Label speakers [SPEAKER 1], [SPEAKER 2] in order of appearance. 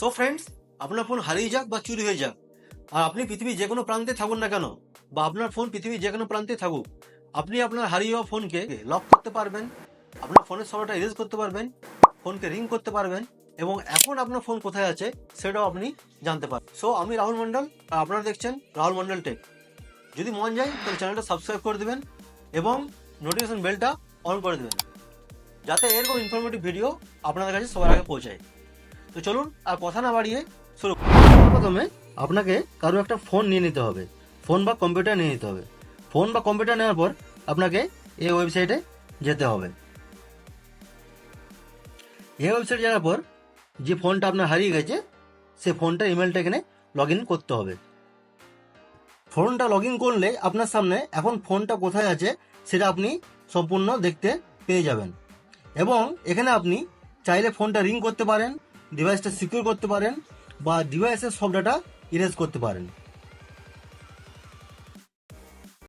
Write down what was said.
[SPEAKER 1] So friends আপনার phone হারিয়ে যাক বা চুরি হয়ে যাক। আর আপনি পৃথিবীর যে কোনো প্রান্তে থাকুন না কেন, বা আপনার ফোন পৃথিবীর যে কোনো প্রান্তে থাকুক, আপনি আপনার হারিয়ে যাওয়া ফোনকে লক করতে পারবেন, আপনার ফোনের সবটা ইরেজ করতে পারবেন ফোনকে রিং করতে পারবেন, এবং এখন আপনার ফোন কোথায় আছে সেটাও আপনি জানতে পারবেন। সো আমি রাহুল মণ্ডল, আর আপনারা দেখছেন রাহুল মণ্ডল টেক যদি মন যায়, তাহলে চ্যানেলটা সাবস্ক্রাইব করে দেবেন, এবং নোটিফিকেশন বেলটা অন করে দেবেন, যাতে এরকম ইনফরমেটিভ ভিডিও আপনাদের কাছে সবার আগে পৌঁছায়। তো চলুন আর কথা না বাড়িয়ে শুরু প্রথমে আপনাকে কারও একটা ফোন নিয়ে নিতে হবে। ফোন বা কম্পিউটার নিয়ে নিতে হবে। ফোন বা কম্পিউটার নেওয়ার পর আপনাকে এই ওয়েবসাইটে যেতে হবে। এই ওয়েবসাইটে যাওয়ার পর যে ফোনটা আপনার হারিয়ে গেছে সে ফোনটা ইমেলটা এখানে লগ ইন করতে হবে। ফোনটা লগ ইন করলে আপনার সামনে এখন ফোনটা কোথায় আছে, সেটা আপনি সম্পূর্ণ দেখতে পেয়ে যাবেন। এবং এখানে আপনি চাইলে ফোনটা রিং করতে পারেন। ডিভাইসটা সিকিউর করতে পারেন বা ডিভাইসের সব ডাটা ইরেজ করতে পারেন।